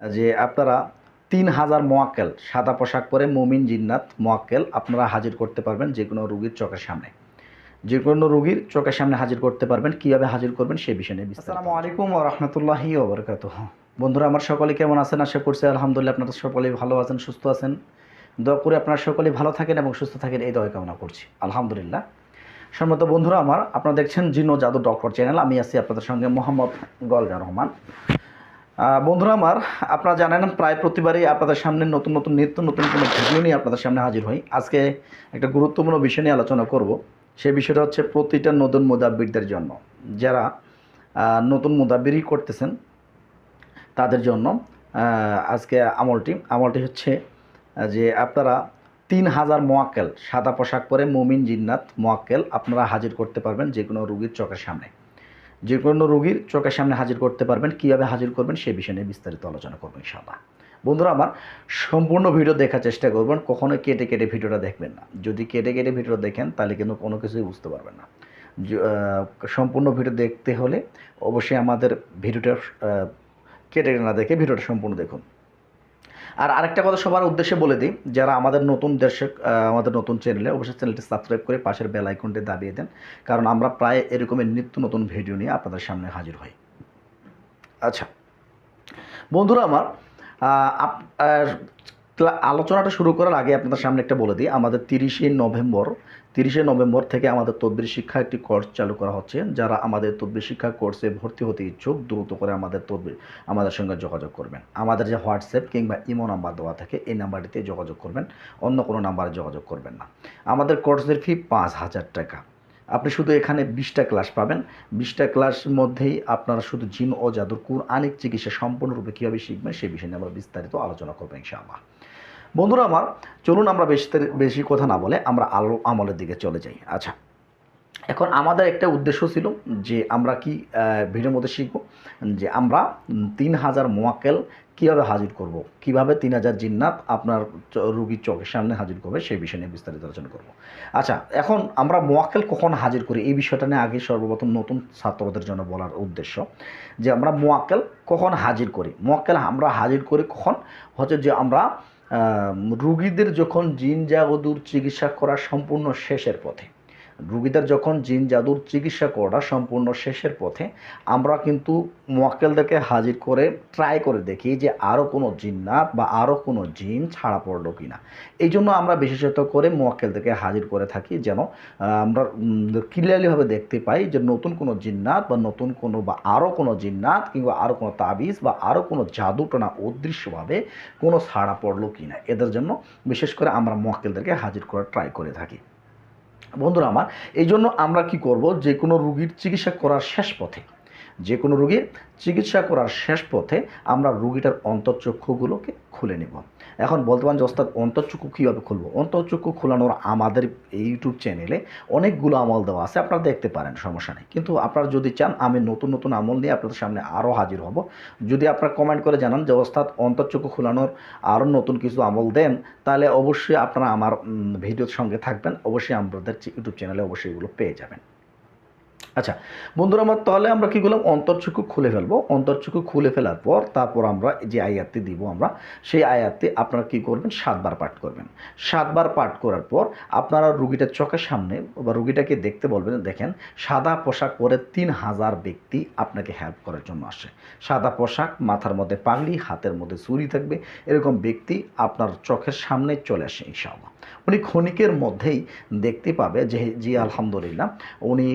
যে আপনারা তিন হাজার মোয়াক্কেল সাদা পোশাক পরে মুমিন, জিন্নাত মোয়াক্কেল আপনারা হাজির করতে পারবেন যে কোনো রুগীর চোখের সামনে। যে কোনো রুগীর চোখের সামনে হাজির করতে পারবেন, কীভাবে হাজির করবেন সে বিষয়ে নিয়ে আসসালামু আলাইকুম রাহমাতুল্লাহি ওয়া বারাকাতুহু। বন্ধুরা, আমার সকলে কেমন আছেন? আশা করছি আলহামদুলিল্লাহ আপনারা সকলেই ভালো আছেন, সুস্থ আছেন। দয়া করে আপনারা সকলেই ভালো থাকেন এবং সুস্থ থাকেন, এই দয়া কামনা করছি। আলহামদুলিল্লাহ। সম্মত বন্ধুরা, আমার আপনারা দেখছেন জিনো জাদু ডক্টর চ্যানেল। আমি আছি আপনাদের সঙ্গে মোহাম্মদ গলজা রহমান। বন্ধুরা আমার, আপনারা জানেন, প্রায় প্রতিবারই আপনাদের সামনে নতুন নতুন, নিত্য নতুন কোনো ভিডিও নিয়ে আপনাদের সামনে হাজির হই। আজকে একটা গুরুত্বপূর্ণ বিষয় নিয়ে আলোচনা করব। সেই বিষয়টা হচ্ছে প্রতিটা নতুন মুদাব্বিরদের জন্য। যারা নতুন মুদাব্বিরই করতেছেন, তাদের জন্য আজকে আমলটি। আমলটি হচ্ছে যে আপনারা তিন হাজার মোয়াক্কেল, সাদা পোশাক পরে মুমিন, জিন্নাত মোয়াক্কেল আপনারা হাজির করতে পারবেন যে কোনো রুগীর চোখের সামনে। যে কোনো রোগীর চোখের সামনে হাজির করতে পারবেন, কীভাবে হাজির করবেন সে বিষয় নিয়ে বিস্তারিত আলোচনা করবেন ইনশাআল্লাহ। বন্ধুরা, আমার সম্পূর্ণ ভিডিও দেখার চেষ্টা করবেন কখনো কেটে কেটে ভিডিওটা দেখবেন না। যদি কেটে কেটে ভিডিও দেখেন, তাহলে কিন্তু কোনো কিছুই বুঝতে পারবেন না। সম্পূর্ণ ভিডিও দেখতে হলে অবশ্যই আমাদের ভিডিওটা কেটে না দেখে ভিডিওটা সম্পূর্ণ দেখুন। আর আরেকটা কথা সবার উদ্দেশ্যে বলে দিই, যারা আমাদের নতুন দর্শক আমাদের নতুন চ্যানেলে অবশ্যই চ্যানেলটি সাবস্ক্রাইব করে পাশের বেল আইকনটি দাবিয়ে দেন, কারণ আমরা প্রায় এরকমের নিত্য নতুন ভিডিও নিয়ে আপনাদের সামনে হাজির হই। আচ্ছা বন্ধুরা আমার আলোচনাটা শুরু করার আগে আপনাদের সামনে একটা বলে দিই। আমাদের তিরিশে নভেম্বর তিরিশে নভেম্বর থেকে আমাদের তদ্বির শিক্ষা একটি কোর্স চালু করা হচ্ছে। যারা আমাদের তদ্বির শিক্ষা কোর্সে ভর্তি হতে ইচ্ছুক, দ্রুত করে আমাদের তদ্বির, আমাদের সঙ্গে যোগাযোগ করবেন। আমাদের যে হোয়াটসঅ্যাপ কিংবা ইমো নাম্বার দেওয়া থাকে, এই নাম্বারটিতে যোগাযোগ করবেন। অন্য কোনো নাম্বারে যোগাযোগ করবেন না। আমাদের কোর্সের ফি পাঁচ হাজার টাকা। আপনি শুধু এখানে বিশটা ক্লাস পাবেন। বিশটা ক্লাস মধ্যেই আপনারা শুধু জিন ও জাদুর কুরআনিক চিকিৎসা সম্পূর্ণরূপে কীভাবে শিখবেন সেই বিষয়ে আমরা বিস্তারিত আলোচনা করব ইনশাআল্লাহ। বন্ধুরা আমার, চলুন আমরা বেশি বেশি কথা না বলে আমরা আলো আমলের দিকে চলে যাই। আচ্ছা এখন আমাদের একটা উদ্দেশ্য ছিল যে আমরা কি ভিডিওর মধ্যে শিখব যে আমরা তিন হাজার মোয়াক্কেল কীভাবে হাজির করব, কীভাবে তিন হাজার জিন্নাত আপনার রুগীর চোখের সামনে হাজির করবে সেই বিষয় নিয়ে বিস্তারিত আলোচনা করব। আচ্ছা এখন আমরা মোয়াক্কেল কখন হাজির করি এই বিষয়টা নিয়ে আগে সর্বপ্রথম নতুন ছাত্রদের জন্য বলার উদ্দেশ্য যে আমরা মোয়াক্কেল কখন হাজির করি, মোয়াক্কেল আমরা হাজির করি কখন? হচ্ছে যে আমরা রুগীদের যখন জিন জাগদুর চিকিৎসা করা সম্পূর্ণ শেষের পথে রুগীদের যখন জিন জাদুর চিকিৎসা করা সম্পূর্ণ শেষের পথে, আমরা কিন্তু মোয়াক্কেলদেরকে হাজির করে ট্রাই করে দেখি যে আরও কোনো জিন্নাত বা আরও কোনো জিন ছাড়া পড়ল কি না এই জন্য আমরা বিশেষত করে মোয়াক্কেলদেরকে হাজির করে থাকি যেন আমরা ক্লিয়ারলিভাবে দেখতে পাই যে নতুন কোনো জিন্নাত বা নতুন কোনো বা আরও কোনো জিন্নাত কিংবা আরও কোনো তাবিজ বা আরও কোনো জাদুটনা অদৃশ্যভাবে কোনো ছাড়া পড়ল কি না এদের জন্য বিশেষ করে আমরা মোয়াক্কেলদেরকে হাজির করার ট্রাই করে থাকি। বন্ধুরা আমার এই জন্য আমরা কি করব? যে কোনো রুগীর চিকিৎসা করার শেষ পথে যে কোনো রুগীর চিকিৎসা করার শেষ পথে আমরা রুগীটার অন্তর্চক্ষুগুলোকে খুলে নেব। এখন বলতে পারেন যে ওস্তাদ, অন্তর্চক্ষু কীভাবে খুলবো? অন্তর্চক্ষু খোলানোর আমাদের ইউটিউব চ্যানেলে অনেকগুলো আমল দেওয়া আছে, আপনারা দেখতে পারেন, সমস্যা নেই। কিন্তু আপনারা যদি চান, আমি নতুন নতুন আমল নিয়ে আপনাদের সামনে আরও হাজির হব। যদি আপনারা কমেন্ট করে জানান যে, ওস্তাদ, অন্তর্চক্ষু খোলানোর আরও নতুন কিছু আমল দেন, তাহলে অবশ্যই আপনারা আমার ভিডিওর সঙ্গে থাকবেন। অবশ্যই আমাদের ইউটিউব চ্যানেলে অবশ্যই এগুলো পেয়ে যাবেন। আচ্ছা বন্ধুরা, আমার তাহলে আমরা কী করলাম? অন্তর্চক্ষু খুলে ফেলব। অন্তর্চক্ষু খুলে ফেলার পর তারপর আমরা যে আয়াতটি দিব আমরা, সেই আয়াতটি আপনারা কী করবেন? সাতবার পাঠ করবেন। সাতবার পাঠ করার পর আপনারা রুগীটার চোখের সামনে বা রুগীটাকে দেখতে বলবেন, দেখেন, সাদা পোশাক পরে তিন হাজার ব্যক্তি আপনাকে হেল্প করার জন্য আসে। সাদা পোশাক, মাথার মধ্যে পাগড়ি, হাতের মধ্যে চুরি থাকবে, এরকম ব্যক্তি আপনার চোখের সামনে চলে আসে ইনশাআল্লাহ। উনি ক্ষণিকের মধ্যেই দেখতে পাবে যে, জি, আলহামদুলিল্লাহ, উনি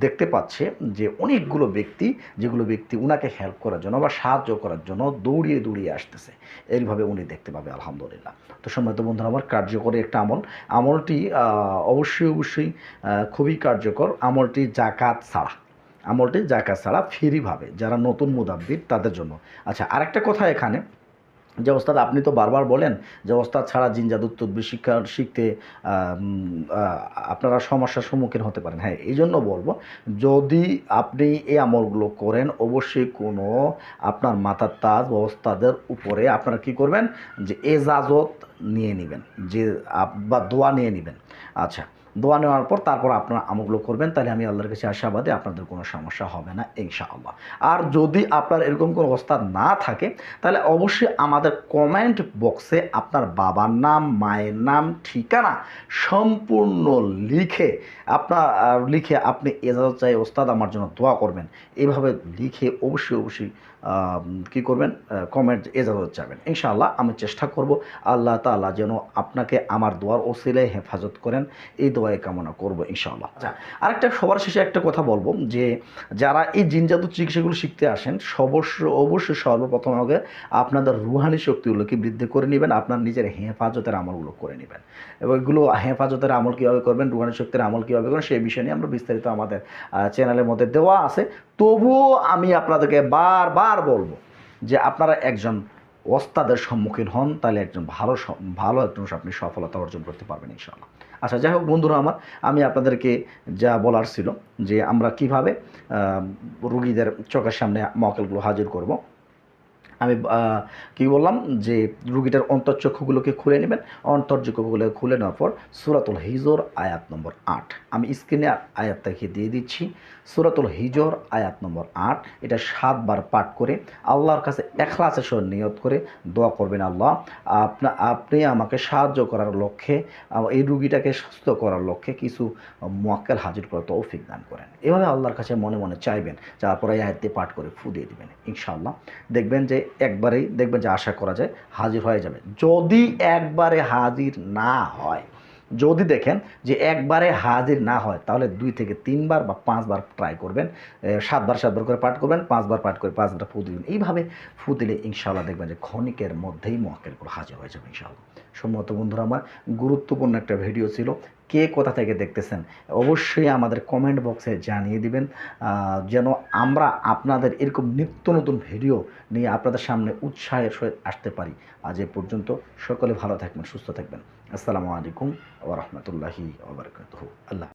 দেখতে পাচ্ছে যে অনেকগুলো ব্যক্তি, যেগুলো ব্যক্তি উনাকে হেল্প করার জন্য বা সাহায্য করার জন্য দৌড়িয়ে দৌড়িয়ে আসতেছে। এইভাবে উনি দেখতে পাবে, আলহামদুলিল্লাহ। তো সম্মানিত বন্ধুরা, আমার কার্যকরী একটা আমল। আমলটি অবশ্যই অবশ্যই খুবই কার্যকর। আমলটি জাকাত ছাড়া। আমলটি জাকাত ছাড়া ফ্রিভাবে যারা নতুন মুদাব্বির, তাদের জন্য। আচ্ছা আরেকটা কথা এখানে। যে ওস্তাদ, আপনি তো বারবার বলেন যে ওস্তাদ ছাড়া জিন জাদুর তদ্বির শিক্ষা শিখতে আপনারা সমস্যার সম্মুখীন হতে পারেন। হ্যাঁ এই জন্য বলব, যদি আপনি এই আমলগুলো করেন, অবশ্যই কোনো আপনার মাথার তাজ বা ওস্তাদের উপরে আপনারা কি করবেন? যে এজাজত নিয়ে নেবেন, যে বা দোয়া নিয়ে নেবেন। আচ্ছা দোয়া নেওয়ার পর তারপর আপনারা আমলগুলো করবেন, তাহলে আমি আল্লাহর কাছে আশাবাদী আপনাদের কোনো সমস্যা হবে না, ইনশাআল্লাহ। আর যদি আপনার এরকম কোনো অবস্থা না থাকে, তাহলে অবশ্যই আমাদের কমেন্ট বক্সে আপনার বাবার নাম, মায়ের নাম, ঠিকানা সম্পূর্ণ লিখে আপনার লিখে আপনি এজাজত চাই, ওস্তাদ আমার জন্য দোয়া করবেন। এভাবে লিখে অবশ্যই অবশ্যই কি করবেন? কমেন্ট এজাজত চাবেন ইনশাআল্লাহ আমি চেষ্টা করব আল্লাহ তাআলা যেন আপনাকে আমার দোয়ার ওসিলে হেফাজত করেন। এই দোয়ায় কামনা করব ইনশাআল্লাহ। আচ্ছা আরেকটা সবার শেষে একটা কথা বলব যে, যারা এই জিনজাদু চিকিৎসাগুলো শিখতে আসেন অবশ্য অবশ্যই সর্বপ্রথম আগে আপনাদের রুহানি শক্তিগুলোকে বৃদ্ধি করে নেবেন, আপনার নিজের হেফাজতের আমলগুলো করে নেবেন। এবং এগুলো হেফাজতের আমল কীভাবে করবেন, রুহানি শক্তির আমল কীভাবে করবেন সেই বিষয় নিয়ে আমরা বিস্তারিত আমাদের চ্যানেলের মধ্যে দেওয়া আছে। তবুও আমি আপনাদেরকে বারবার বলব যে আপনারা একজন ওস্তাদের সম্মুখীন হন, তাহলে একজন ভালো ভালো একজন আপনি সফলতা অর্জন করতে পারবেন ইনশাআল্লাহ। আচ্ছা যাই হোক বন্ধুরা আমার, আমি আপনাদেরকে যা বলার ছিল যে আমরা কীভাবে রুগীদের চোখের সামনে মকেলগুলো হাজির করব আমি কি বললাম? যে রুগীটার অন্তর্চক্ষুগুলোকে খুলে নেবেন। অন্তর্চক্ষুগুলো খুলে নেওয়ার পর সুরাতুল হিজর, আয়াত নম্বর আট। আমি স্ক্রিনে আয়াতটাকে দিয়ে দিচ্ছি। সুরাতুল হিজর, আয়াত নম্বর আট। এটা সাতবার পাঠ করে আল্লাহর কাছে এখলাসের সহ নিয়ত করে দোয়া করবেন আল্লাহ। আপনা, আপনি আমাকে সাহায্য করার লক্ষ্যে এই রুগীটাকে সুস্থ করার লক্ষ্যে কিছু মোয়াক্কেল হাজির করার তৌফিক দান করেন। এভাবে আল্লাহর কাছে মনে মনে চাইবেন। তারপরে আয়াতটি পাঠ করে ফু দিয়ে দিবেন, ইনশাআল্লাহ। দেখবেন যে একবারেই দেখবেন যে আশা করা যায় হাজির হয়ে যাবে। যদি একবারে হাজির না হয়, যদি দেখেন যে একবারে হাজির না হয়, তাহলে দুই থেকে তিনবার বা পাঁচবার ট্রাই করবেন সাতবার সাতবার করে পাঠ করবেন, পাঁচবার পাঠ করে পাঁচবার ফু দিবেন। এইভাবে ফু দিলে ইনশাআল্লাহ দেখবেন যে ক্ষণিকের মধ্যেই মহাকেলগুলো হাজির হয়ে যাবে ইনশাআল্লাহ। সম্মত বন্ধুরা, আমার গুরুত্বপূর্ণ একটা ভিডিও ছিল কে কোথা থেকে দেখতেছেন, অবশ্যই আমাদের কমেন্ট বক্সে জানিয়ে দিবেন। যেন আমরা আপনাদের এরকম নিত্য নতুন ভিডিও নিয়ে আপনাদের সামনে উৎসাহের সহিত আসতে পারি। আজ এ পর্যন্ত সকলে ভালো থাকবেন, সুস্থ থাকবেন। আসসালামু আলাইকুম ওরহমতুল্লাহি ওবরকাত আল্লাহ